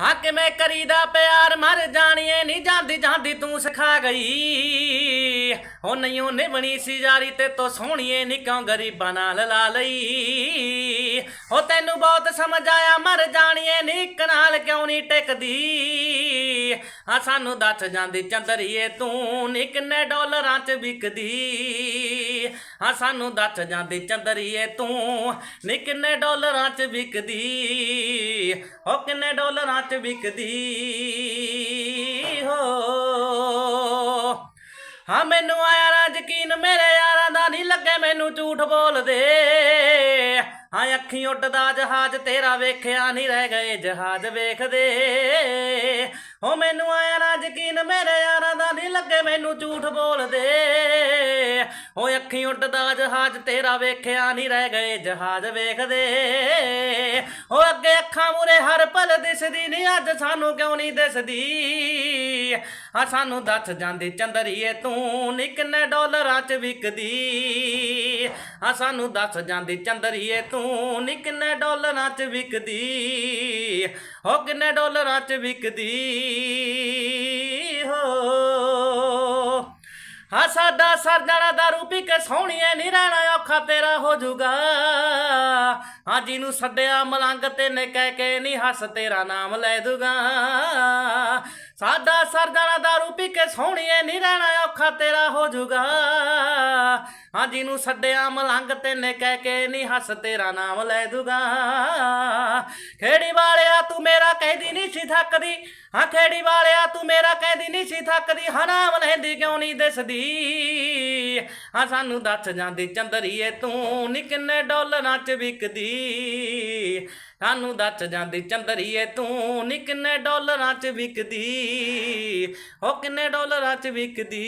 ਹਾਂ ਕਿਵੇਂ ਕਰੀਦਾ ਪਿਆਰ, ਮਰ ਜਾਣੀਏ ਨਹੀਂ ਜਾਂਦੀ ਜਾਂਦੀ ਤੂੰ ਸਿਖਾ ਗਈ। ਹੋ ਨਹੀਂ ਉਹ ਨਿਭਣੀ ਸੀ ਯਾਰੀ ਤੇ ਤੋ ਸੋਹਣੀਏ, ਨੀ ਕਿਉਂ ਗਰੀਬਾਂ ਨਾਲ ਲਾ ਲਈ। ਹੋ ਤੈਨੂੰ ਬਹੁਤ ਸਮਝ ਆਇਆ, ਮਰ ਜਾਣੀਏ, ਨੀ ਇੱਕ ਨਾਲ ਕਿਉਂ ਨਹੀਂ ਟਿਕਦੀ। ਹਾਂ, ਸਾਨੂੰ ਦੱਸ ਜਾਂਦੀ ਚੰਦਰੀਏ ਤੂੰ ਨੀ ਕਿੰਨੇ ਡਾਲਰਾਂ ਚ ਵਿਕਦੀ। ਹਾਂ, ਸਾਨੂੰ ਦੱਸ ਜਾਂਦੀ ਚੰਦਰੀਏ ਤੂੰ ਨੀ ਕਿੰਨੇ ਡਾਲਰਾਂ ਚ ਵਿਕਦੀ। ਹੋ, ਕਿੰਨੇ ਡਾਲਰਾਂ ਚ ਵਿਕਦੀ। ਹੋ। ਹਾਂ, ਮੈਨੂੰ ਆਇਆ ਨਾ ਯਕੀਨ ਮੇਰੇ ਯਾਰਾਂ ਦਾ ਨਹੀਂ ਲੱਗੇ ਮੈਨੂੰ ਝੂਠ ਬੋਲਦੇ। ਹਾਂ, ਅੱਖੀਂ ਉੱਡਦਾ ਜਹਾਜ਼, ਤੇਰਾ ਵੇਖਿਆ ਨਹੀਂ ਰਹਿ ਗਏ ਜਹਾਜ਼ ਵੇਖਦੇ। ਹੋ, ਮੈਨੂੰ ਆਇਆ ਨਾ ਯਕੀਨ, ਮੇਰੇ ਯਾਰਾਂ ਦਾ ਨਹੀਂ ਲੱਗੇ ਮੈਨੂੰ ਝੂਠ ਬੋਲਦੇ। ਹੋ, ਅੱਖੀਂ ਉੱਡਦਾ ਜਹਾਜ਼, ਤੇਰਾ ਵੇਖਿਆ ਨਹੀਂ ਰਹਿ ਗਏ ਜਹਾਜ਼ ਵੇਖਦੇ। ਹੋ, ਅੱਗੇ ਅੱਖਾਂ ਮੂਰੇ ਹਰ ਪਲ ਦਿਸਦੀ ਨਹੀਂ ਅੱਜ ਸਾਨੂੰ ਕਿਉਂ ਨਹੀਂ ਦਿਸਦੀ? ਆ ਸਾਨੂੰ ਦੱਸ ਜਾਂਦੀ ਚੰਦਰੀਏ, ਤੂੰ ਨੀ ਕਿੰਨੇ ਡਾਲਰਾਂ ਚ ਵਿਕਦੀ। ਆ ਸਾਨੂੰ ਦੱਸ ਜਾਂਦੀ ਚੰਦਰੀਏ, ਤੂੰ ਨੀ ਕਿੰਨੇ ਡਾਲਰਾਂ ਚ ਵਿਕਦੀ? ਹੋ, ਕਿੰਨੇ ਡਾਲਰਾਂ ਚ ਵਿਕਦੀ? ਹੋ। ਹਾਂ, ਸਾਡਾ ਸਰ ਜਾਣਾ ਦਾਰੂ ਪੀ ਕੇ ਸੋਹਣੀਏ, ਨੀ ਰਹਿਣਾ ਔਖਾ ਤੇਰਾ ਹੋ ਜਾਊਗਾ ਹਾਂ, ਜਿਹਨੂੰ ਛੱਡਿਆ ਮਲੰਗ ਤੇ ਨੇ ਕਹਿ ਕੇ ਨੀ ਹੱਸ ਤੇਰਾ ਨਾਮ ਲੈ ਦੂਗਾ। ਸਾਡਾ ਸਰ ਜਾਣਾ ਦਾਰੂ ਪੀ ਕੇ ਸੋਹਣੀਏ, ਨੀ ਰਹਿਣਾ ਔਖਾ ਤੇਰਾ ਹੋ ਜਾਊਗਾ ਹਾਂ ਜਿਹਨੂੰ ਛੱਡਿਆ ਮਲੰਗ ਤੇ ਨੇ ਕਹਿ ਕੇ ਨਹੀਂ ਹੱਸ ਤੇਰਾ ਨਾਮ ਲੈ ਦੂਗਾ। ਖੇੜੀ ਵਾਲਿਆ ਤੂੰ ਮੇਰਾ ਕਹਿਦੀ ਨਹੀਂ ਸੀ ਥੱਕਦੀ। ਹਾਂ ਖੇੜੀ ਵਾਲਿਆ ਤੂੰ ਮੇਰਾ ਕਹਿਦੀ ਨਹੀਂ ਸੀ ਥੱਕਦੀ। ਹਾਂ ਹਨਾਮ ਲੈਂਦੀ ਕਿਉਂ ਨਹੀਂ ਦਿਸਦੀ। ਹਾਂ ਸਾਨੂੰ ਦੱਸ ਜਾਂਦੀ ਚੰਦਰੀਏ ਤੂੰ ਨੀ ਕਿੰਨੇ ਡਾਲਰਾਂ ਚ ਵਿਕਦੀ। ਸਾਨੂੰ ਦੱਸ ਜਾਂਦੀ ਚੰਦਰੀਏ ਤੂੰ ਨੀ ਕਿੰਨੇ ਡਾਲਰਾਂ ਚ ਵਿਕਦੀ। ਹੋ ਕਿੰਨੇ ਡਾਲਰਾਂ ਚ ਵਿਕਦੀ।